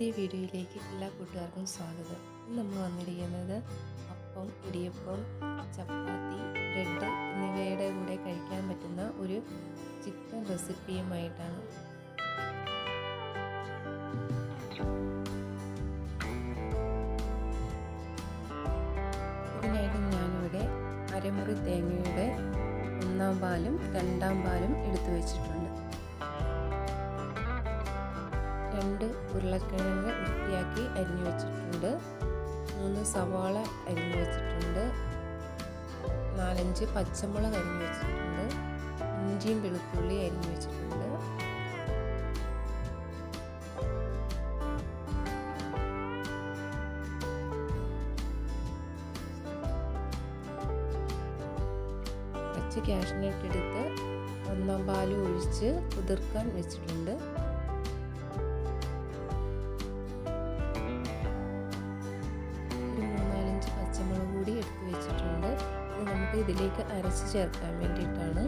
പുതിയ വീഡിയോയിലേക്ക് എല്ലാ കൂട്ടുകാർക്കും സ്വാഗതം. ഇന്ന് നമ്മൾ വന്നിരിക്കുന്നത് അപ്പം ഇടിയപ്പം ചപ്പാത്തി ബ്രെഡ് എന്നിവയുടെ കൂടെ കഴിക്കാൻ പറ്റുന്ന ഒരു ചിക്കൻ റെസിപ്പിയുമായിട്ടാണ്. ഇതിനായിട്ട് ഞാനിവിടെ അരമുറി തേങ്ങയുടെ ഒന്നാം പാലും രണ്ടാം പാലും എടുത്തു വെച്ചിട്ടുണ്ട്. രണ്ട് ഉരുളക്കിഴങ്ങ് വൃത്തിയാക്കി അരിഞ്ഞു വെച്ചിട്ടുണ്ട്. മൂന്ന് സവാള അരിഞ്ഞു വെച്ചിട്ടുണ്ട്. നാലഞ്ച് പച്ചമുളക് അരിഞ്ഞു വെച്ചിട്ടുണ്ട്. ഇഞ്ചിയും വെളുത്തുള്ളി അരിഞ്ഞു വെച്ചിട്ടുണ്ട്. കുറച്ച് ക്യാഷ്നട്ട് എടുത്ത് ഒന്നാം പാൽ ഒഴിച്ച് കുതിർക്കാൻ വെച്ചിട്ടുണ്ട്. ഇതിലേക്ക് അരച്ച് ചേർക്കാൻ വേണ്ടിയിട്ടാണ്.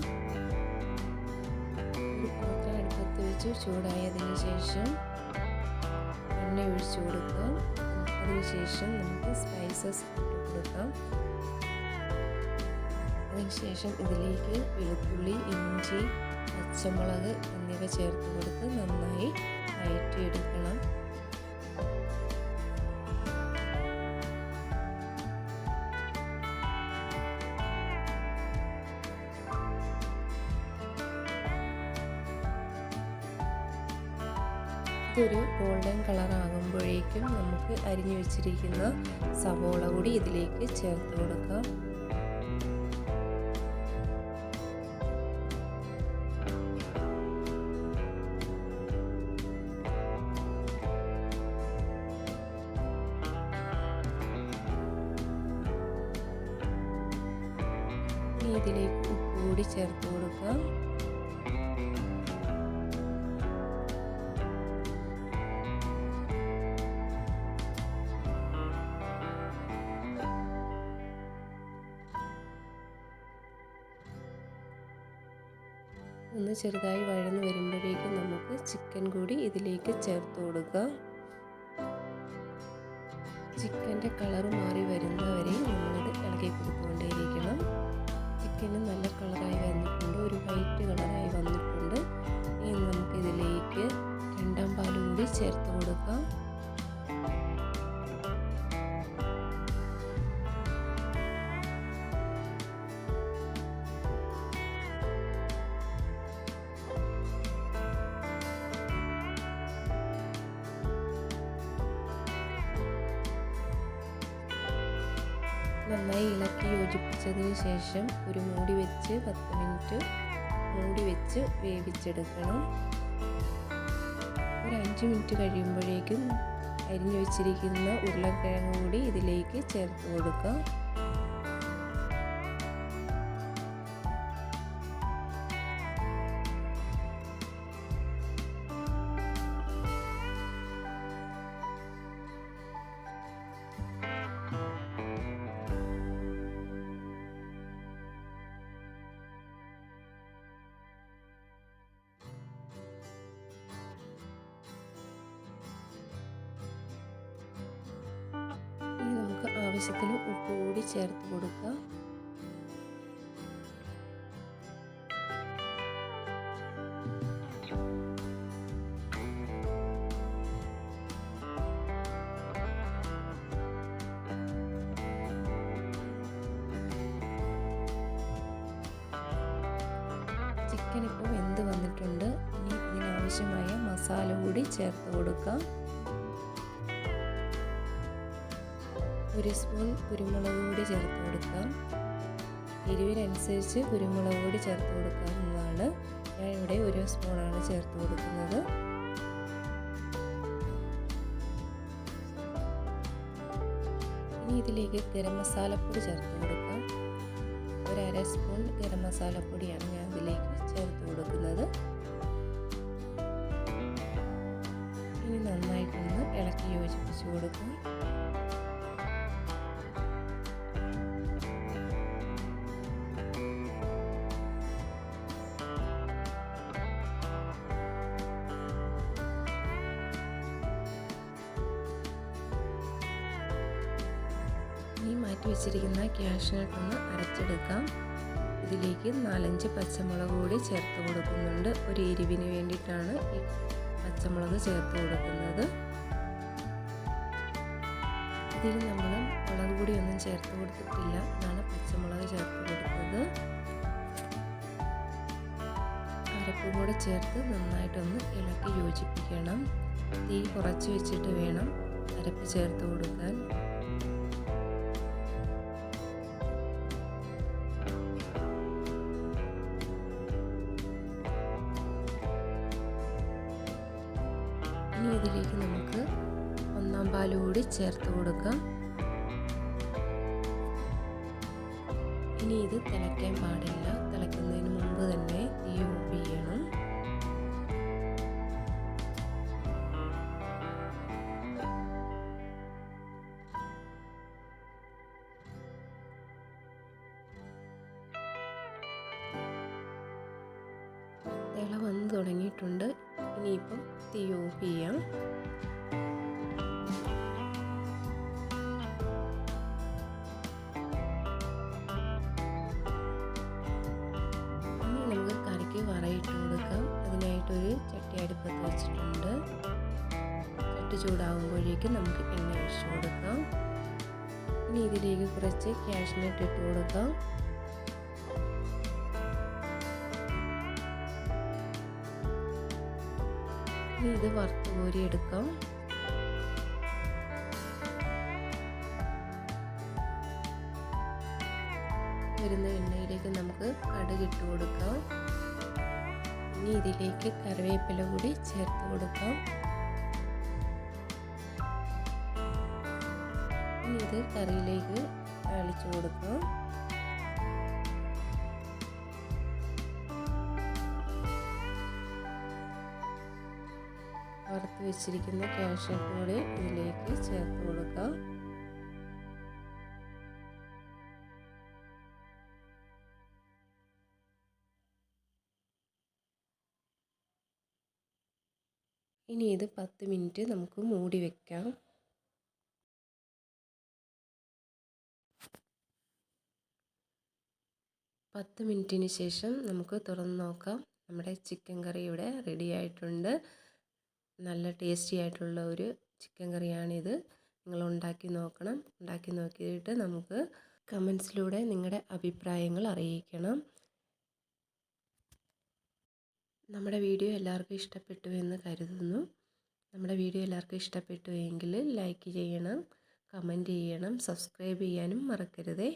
പാത്രം അടുപ്പത്ത് വെച്ച് ചൂടായതിന് ശേഷം എണ്ണ ഒഴിച്ചു കൊടുക്കാം. അതിനുശേഷം നമുക്ക് സ്പൈസസ് കൊടുക്കാം. അതിനുശേഷം ഇതിലേക്ക് വെളുത്തുള്ളി ഇഞ്ചി പച്ചമുളക് എന്നിവ ചേർത്ത് കൊടുത്ത് നന്നായി ഇതൊരു ഗോൾഡൻ കളർ ആകുമ്പോഴേക്കും നമുക്ക് അരിഞ്ഞു വെച്ചിരിക്കുന്ന സവോള കൂടി ഇതിലേക്ക് ചേർത്ത് കൊടുക്കാം. ഇതിലേക്ക് ഉപ്പ് കൂടി ചേർത്ത് കൊടുക്കാം. ഒന്ന് ചെറുതായി വഴന്ന് വരുമ്പോഴേക്കും നമുക്ക് ചിക്കൻ കൂടി ഇതിലേക്ക് ചേർത്ത് കൊടുക്കുക. ചിക്കന്റെ കളർ മാറി വരുന്നവരെ നമ്മളിത് ഇളക്കി കൊടുത്തുകൊണ്ടേയിരിക്കണം. ചിക്കന് നല്ല കളറായി വന്നിട്ടുണ്ട് ഒരു വൈറ്റ് കളറായി വന്നിട്ടുണ്ട്. ഇനി നമുക്കിതിലേക്ക് രണ്ടാം പാലും കൂടി ചേർത്ത് കൊടുക്കാം. നന്നായി ഇളക്കി യോജിപ്പിച്ചതിന് ശേഷം ഒരു മൂടി വെച്ച് പത്ത് മിനിറ്റ് മൂടി വെച്ച് വേവിച്ചെടുക്കണം. ഒരു അഞ്ച് മിനിറ്റ് കഴിയുമ്പോഴേക്കും അരിഞ്ഞു വെച്ചിരിക്കുന്ന ഉരുളക്കിഴങ്ങ് കൂടി ഇതിലേക്ക് ചേർത്ത് കൊടുക്കാം. ആവശ്യത്തിന് ഉപ്പ് കൂടി ചേർത്ത് കൊടുക്കുക. ചിക്കൻ ഇപ്പോൾ വെന്ത് വന്നിട്ടുണ്ട്. ഇനി ഇതിനാവശ്യമായ മസാല കൂടി ചേർത്ത് കൊടുക്കാം. ഒരു സ്പൂൺ കുരുമുളക് പൊടി ചേർത്ത് കൊടുക്കാം. എരിവിനനുസരിച്ച് കുരുമുളക് പൊടി ചേർത്ത് കൊടുക്കാവുന്നതാണ്. ഞാൻ ഇവിടെ ഒരു സ്പൂണാണ് ചേർത്ത് കൊടുക്കുന്നത്. ഇനി ഇതിലേക്ക് ഗരം മസാലപ്പൊടി ചേർത്ത് കൊടുക്കാം. ഒരു അര സ്പൂൺ ഗരം മസാലപ്പൊടിയാണ് ഞാൻ ഇതിലേക്ക് ചേർത്ത് കൊടുക്കുന്നത്. ഇനി നന്നായിട്ടൊന്ന് ഇളക്കി യോജിപ്പിച്ച് കൊടുക്കാം. മാറ്റി വെച്ചിരിക്കുന്ന ക്യാഷ്നട്ട് ഒന്ന് അരച്ചെടുക്കാം. ഇതിലേക്ക് നാലഞ്ച് പച്ചമുളക് കൂടി ചേർത്ത് കൊടുക്കുന്നുണ്ട്. ഒരു എരിവിന് വേണ്ടിയിട്ടാണ് ഈ പച്ചമുളക് ചേർത്ത് കൊടുക്കുന്നത്. ഇതിൽ നമ്മൾ മുളക് പൊടി ഒന്നും ചേർത്ത് കൊടുത്തിട്ടില്ല. അതാണ് പച്ചമുളക് ചേർത്ത് കൊടുത്തത്. അരപ്പും കൂടെ ചേർത്ത് നന്നായിട്ടൊന്ന് ഇളക്കി യോജിപ്പിക്കണം. തീ കുറച്ച് വെച്ചിട്ട് വേണം അരപ്പ് ചേർത്ത് കൊടുക്കാൻ. ഇനി ഇതിലേക്ക് നമുക്ക് ഒന്നാം പാൽ കൂടി ചേർത്ത് കൊടുക്കാം. ഇനി ഇത് തിളയ്ക്കാൻ പാടില്ല. തിളയ്ക്കുന്നതിന് മുമ്പ് തന്നെ തീ ഓഫ് ചെയ്യണം തുടങ്ങിയിട്ടുണ്ട്. ഇനിയിപ്പം തീ ഓഫ് ചെയ്യാം. ഇനി നമുക്ക് കറിക്ക് വറയിട്ട് കൊടുക്കാം. അതിനായിട്ടൊരു ചട്ടി അടുപ്പത്ത് വെച്ചിട്ടുണ്ട്. ചട്ടി ചൂടാകുമ്പോഴേക്കും നമുക്ക് എണ്ണ ഒഴിച്ചു കൊടുക്കാം. ഇനി ഇതിലേക്ക് കുറച്ച് ക്യാഷ്നെറ്റ് ഇട്ട് കൊടുക്കാം. ഇത് വറുത്ത് കോരി എടുക്കാം. വരുന്ന എണ്ണയിലേക്ക് നമുക്ക് കടുക് ഇട്ട് കൊടുക്കാം. ഇനി ഇതിലേക്ക് കറിവേപ്പില കൂടി ചേർത്ത് കൊടുക്കാം. ഇനി ഇത് കറിയിലേക്ക് താളിച്ചു കൊടുക്കാം. വെച്ചിരിക്കുന്ന ക്യാഷ്നട്ട് കൂടി ഇതിലേക്ക് ചേർത്ത് കൊടുക്കാം. ഇനി ഇത് പത്ത് മിനിറ്റ് നമുക്ക് മൂടി വെക്കാം. പത്ത് മിനിറ്റിന് ശേഷം നമുക്ക് തുറന്ന് നോക്കാം. നമ്മുടെ ചിക്കൻ കറി ഇവിടെ റെഡി ആയിട്ടുണ്ട്. നല്ല ടേസ്റ്റി ആയിട്ടുള്ള ഒരു ചിക്കൻ കറിയാണിത്. നിങ്ങൾ ഉണ്ടാക്കി നോക്കണം. ഉണ്ടാക്കി നോക്കിയിട്ട് നമുക്ക് കമൻസിലൂടെ നിങ്ങളുടെ അഭിപ്രായങ്ങൾ അറിയിക്കണം. നമ്മുടെ വീഡിയോ എല്ലാവർക്കും ഇഷ്ടപ്പെട്ടു എന്ന് കരുതുന്നു. നമ്മുടെ വീഡിയോ എല്ലാവർക്കും ഇഷ്ടപ്പെട്ടു എങ്കിൽ ലൈക്ക് ചെയ്യണം കമന്റ് ചെയ്യണം സബ്സ്ക്രൈബ് ചെയ്യാനും മറക്കരുതേ.